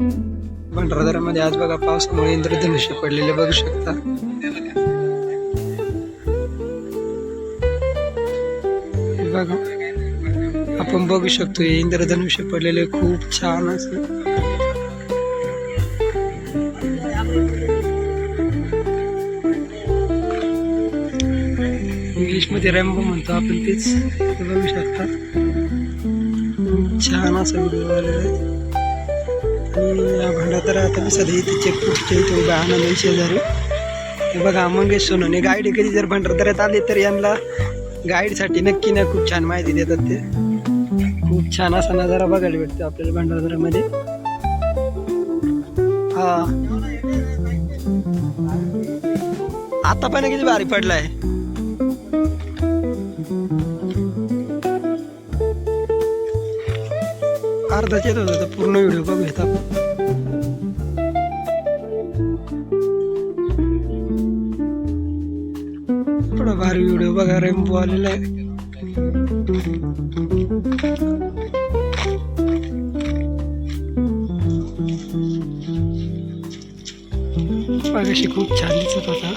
भंडारदऱ्यामध्ये आज बघा पावसामुळे इंद्रधनुष्य पडलेले बघू शकता. बघा आपण बघू शकतो हे इंद्रधनुष्य पडलेले खूप छान असं. इंग्लिशमध्ये रॅम्बो म्हणतो आपण तेच. बघू शकता. खूप छान असं व्हिडिओ आलेला आहे. आणि या तर आता मी सध्या इथे चेकपोस्टच्या इथे उभा आनंद शेजारी. हे बघा मंगेश आणि गाईड कधी जर भंडारदऱ्यात आले तर यांना गाईडसाठी नक्की ना खूप छान माहिती देतात ते. खूप छान असा नजारा बघायला भेटतो आपल्याला भंडारदऱ्यामध्ये. हा. आता पण किती भारी पडलाय. अर्धाच येत होता पूर्ण व्हिडिओ बघूयात आपण. थोडा भारी व्हिडिओ बघा रेम्बो आलेला आहे. खूप छान दिसत होता.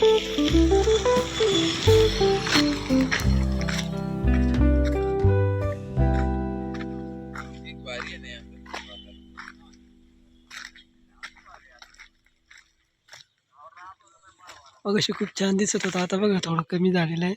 मगाशी खूप छान दिसत होता. आता बघा थोडं कमी झालेलं आहे.